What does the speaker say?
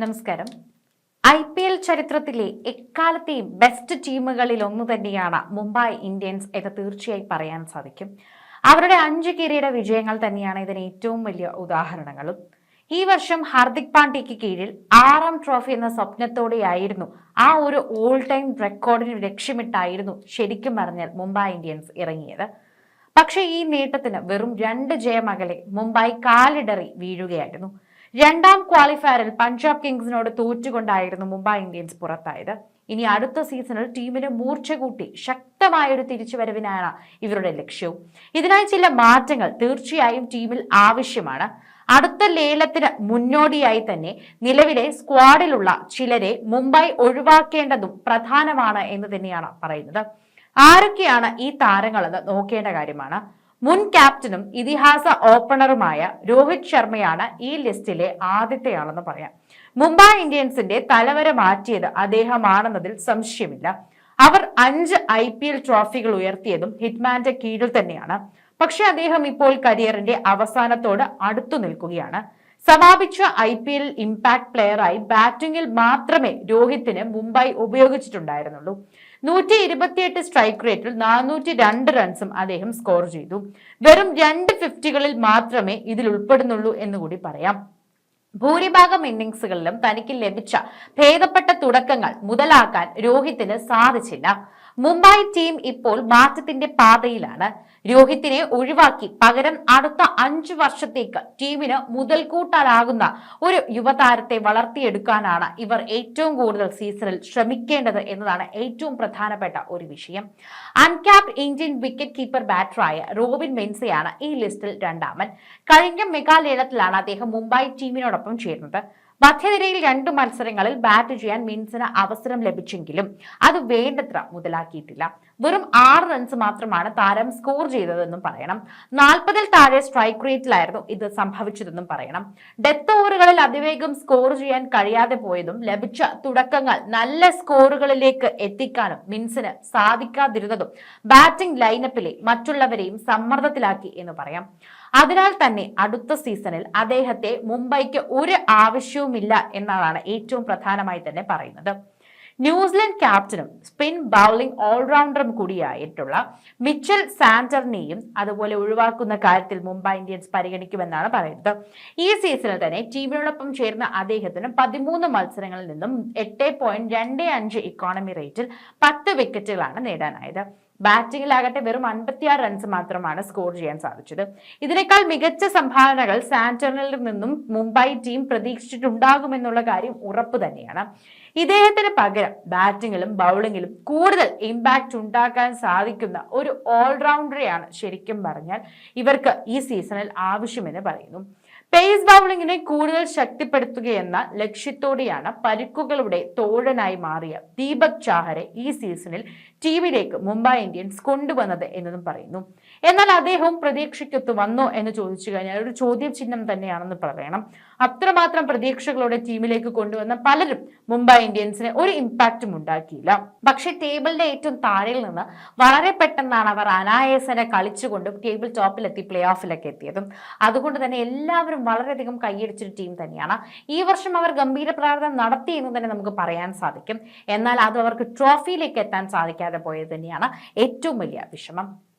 നമസ്കാരം. I P L ചരിത്രത്തിലെ എക്കാലത്തെയും ബെസ്റ്റ് ടീമുകളിൽ ഒന്ന് തന്നെയാണ് മുംബൈ ഇന്ത്യൻസ് എന്ന് തീർച്ചയായും പറയാൻ സാധിക്കും. അവരുടെ അഞ്ച് കിരീട വിജയങ്ങൾ തന്നെയാണ് ഇതിന് ഏറ്റവും വലിയ ഉദാഹരണങ്ങളും. ഈ വർഷം ഹാർദിക് പാണ്ഡ്യയ്ക്ക് കീഴിൽ ആറാം ട്രോഫി എന്ന സ്വപ്നത്തോടെയായിരുന്നു ആ ഒരു ഓൾ ടൈം റെക്കോർഡിന് ലക്ഷ്യമിട്ടായിരുന്നു ശരിക്കും പറഞ്ഞാൽ മുംബൈ ഇന്ത്യൻസ് ഇറങ്ങിയത്. പക്ഷേ ഈ നേട്ടത്തിന് വെറും രണ്ട് ജയമകലെ മുംബൈ കാലിടറി വീഴുകയായിരുന്നു. രണ്ടാം ക്വാളിഫയറിൽ പഞ്ചാബ് കിങ്സിനോട് തോറ്റുകൊണ്ടായിരുന്നു മുംബൈ ഇന്ത്യൻസ് പുറത്തായത്. ഇനി അടുത്ത സീസണിൽ ടീമിന് മൂർച്ച കൂട്ടി ശക്തമായ ഒരു തിരിച്ചുവരവിനാണ് ഇവരുടെ ലക്ഷ്യവും. ഇതിനായി ചില മാറ്റങ്ങൾ തീർച്ചയായും ടീമിൽ ആവശ്യമാണ്. അടുത്ത ലേലത്തിന് മുന്നോടിയായി തന്നെ നിലവിലെ സ്ക്വാഡിലുള്ള ചിലരെ മുംബൈ ഒഴിവാക്കേണ്ടതും പ്രധാനമാണ് എന്ന് തന്നെയാണ് പറയുന്നത്. ആരൊക്കെയാണ് ഈ താരങ്ങളെന്ന് നോക്കേണ്ട കാര്യമാണ്. മുൻ ക്യാപ്റ്റനും ഇതിഹാസ ഓപ്പണറുമായ രോഹിത് ശർമ്മയാണ് ഈ ലിസ്റ്റിലെ ആദ്യത്തെയാളെന്ന് പറയാം. മുംബൈ ഇന്ത്യൻസിന്റെ തലവര മാറ്റിയത് അദ്ദേഹമാണെന്നതിൽ സംശയമില്ല. അവർ അഞ്ച് ഐ പി എൽ ട്രോഫികൾ ഉയർത്തിയതും ഹിറ്റ്മാന്റെ കീഴിൽ തന്നെയാണ്. പക്ഷെ അദ്ദേഹം ഇപ്പോൾ കരിയറിന്റെ അവസാനത്തോട് അടുത്തു നിൽക്കുകയാണ്. സമാപിച്ച ഐ പി എൽ ഇമ്പാക്ട് പ്ലെയറായി ബാറ്റിംഗിൽ മാത്രമേ രോഹിത്തിന് മുംബൈ ഉപയോഗിച്ചിട്ടുണ്ടായിരുന്നുള്ളൂ. നൂറ്റി ഇരുപത്തിയെട്ട് സ്ട്രൈക്ക് റേറ്റിൽ നാനൂറ്റി രണ്ട് റൺസും അദ്ദേഹം സ്കോർ ചെയ്തു. വെറും രണ്ട് ഫിഫ്റ്റികളിൽ മാത്രമേ ഇതിൽ ഉൾപ്പെടുന്നുള്ളൂ എന്നുകൂടി പറയാം. ഭൂരിഭാഗം ഇന്നിംഗ്സുകളിലും തനിക്ക് ലഭിച്ച ഭേദപ്പെട്ട തുടക്കങ്ങൾ മുതലാക്കാൻ രോഹിത്തിന് സാധിച്ചില്ല. മുംബൈ ടീം ഇപ്പോൾ മാറ്റത്തിന്റെ പാതയിലാണ്. രോഹിത്തിനെ ഒഴിവാക്കി പകരം അടുത്ത അഞ്ചു വർഷത്തേക്ക് ടീമിന് മുതൽക്കൂട്ടാനാകുന്ന ഒരു യുവതാരത്തെ വളർത്തിയെടുക്കാനാണ് ഇവർ ഏറ്റവും കൂടുതൽ സീസണിൽ ശ്രമിക്കേണ്ടത് എന്നതാണ് ഏറ്റവും പ്രധാനപ്പെട്ട ഒരു വിഷയം. അൺക്യാപ്ഡ് ഇന്ത്യൻ വിക്കറ്റ് കീപ്പർ ബാറ്ററായ റോബിൻ മെൻസയാണ് ഈ ലിസ്റ്റിൽ രണ്ടാമൻ. കഴിഞ്ഞ മെഗാലേലത്തിലാണ് അദ്ദേഹം മുംബൈ ടീമിനോടൊപ്പം ചേരുന്നത് മധ്യനിരയിൽ രണ്ടു മത്സരങ്ങളിൽ ബാറ്റ് ചെയ്യാൻ മിൻസിന് അവസരം ലഭിച്ചെങ്കിലും അത് വേണ്ടത്ര മുതലാക്കിയിട്ടില്ല. വെറും ആറ് റൺസ് മാത്രമാണ് താരം സ്കോർ ചെയ്തതെന്നും പറയണം. നാൽപ്പതിൽ താഴെ സ്ട്രൈക്ക് റേറ്റിലായിരുന്നു ഇത് സംഭവിച്ചതെന്നും പറയണം. ഡെത്ത് ഓവറുകളിൽ അതിവേഗം സ്കോർ ചെയ്യാൻ കഴിയാതെ പോയതും ലഭിച്ച തുടക്കങ്ങൾ നല്ല സ്കോറുകളിലേക്ക് എത്തിക്കാനും മിൻസിന് സാധിക്കാതിരുന്നതും ബാറ്റിംഗ് ലൈനപ്പിലെ മറ്റുള്ളവരെയും സമ്മർദ്ദത്തിലാക്കി എന്ന് പറയാം. അതിനാൽ തന്നെ അടുത്ത സീസണിൽ അദ്ദേഹത്തെ മുംബൈക്ക് ഒരു ആവശ്യവുമില്ല എന്നതാണ് ഏറ്റവും പ്രധാനമായി തന്നെ പറയുന്നത്. ന്യൂസിലൻഡ് ക്യാപ്റ്റനും സ്പിൻ ബൗളിംഗ് ഓൾറൗണ്ടറും കൂടിയായിട്ടുള്ള മിച്ചൽ സാന്ററിനെയും അതുപോലെ ഒഴിവാക്കുന്ന കാര്യത്തിൽ മുംബൈ ഇന്ത്യൻസ് പരിഗണിക്കുമെന്നാണ് പറയുന്നത്. ഈ സീസണിൽ തന്നെ ടീമിനോടൊപ്പം ചേർന്ന അദ്ദേഹത്തിന് പതിമൂന്ന് മത്സരങ്ങളിൽ നിന്നും എട്ട് പോയിന്റ് രണ്ട് അഞ്ച് ഇക്കോണമി റേറ്റിൽ പത്ത് വിക്കറ്റുകളാണ് നേടാനായത്. ബാറ്റിംഗിലാകട്ടെ വെറും അൻപത്തിയാറ് റൺസ് മാത്രമാണ് സ്കോർ ചെയ്യാൻ സാധിച്ചത്. ഇതിനേക്കാൾ മികച്ച സംഭാവനകൾ സാന്റണിൽ നിന്നും മുംബൈ ടീം പ്രതീക്ഷിച്ചിട്ടുണ്ടാകുമെന്നുള്ള കാര്യം ഉറപ്പ് തന്നെയാണ്. ഇദ്ദേഹത്തിന് പകരം ബാറ്റിങ്ങിലും ബൗളിങ്ങിലും കൂടുതൽ ഇമ്പാക്റ്റ് ഉണ്ടാക്കാൻ സാധിക്കുന്ന ഒരു ഓൾറൗണ്ടറെയാണ് ശരിക്കും പറഞ്ഞാൽ ഇവർക്ക് ഈ സീസണിൽ ആവശ്യമെന്ന് പറയുന്നു. പേസ് ബൗളിങ്ങിനെ കൂടുതൽ ശക്തിപ്പെടുത്തുകയെന്ന ലക്ഷ്യത്തോടെയാണ് പരുക്കുകളുടെ തോഴനായി മാറിയ ദീപക് ചാഹരെ ഈ സീസണിൽ ടീമിലേക്ക് മുംബൈ ഇന്ത്യൻസ് കൊണ്ടുവന്നത് എന്നതും പറയുന്നു. എന്നാൽ അദ്ദേഹവും പ്രതീക്ഷയ്ക്കൊത്ത് വന്നോ എന്ന് ചോദിച്ചു കഴിഞ്ഞാൽ ഒരു ചോദ്യം ചിഹ്നം തന്നെയാണെന്ന് പറയണം. അത്രമാത്രം പ്രതീക്ഷകളോടെ ടീമിലേക്ക് കൊണ്ടുവന്ന പലരും മുംബൈ ഇന്ത്യൻസിന് ഒരു ഇമ്പാക്റ്റും ഉണ്ടാക്കിയില്ല. പക്ഷേ ടേബിളിന്റെ ഏറ്റവും താഴെയിൽ നിന്ന് വളരെ പെട്ടെന്നാണ് അവർ അനായാസനെ കളിച്ചുകൊണ്ടും ടേബിൾ ടോപ്പിലെത്തി പ്ലേ ഓഫിലൊക്കെ എത്തിയതും. അതുകൊണ്ട് തന്നെ എല്ലാവരും വളരെയധികം കൈയടിച്ചൊരു ടീം തന്നെയാണ്. ഈ വർഷം അവർ ഗംഭീര പ്രകടനം നടത്തി എന്ന് തന്നെ നമുക്ക് പറയാൻ സാധിക്കും. എന്നാൽ അത് അവർക്ക് ട്രോഫിയിലേക്ക് എത്താൻ സാധിക്കാതെ പോയത് തന്നെയാണ് ഏറ്റവും വലിയ വിഷമം.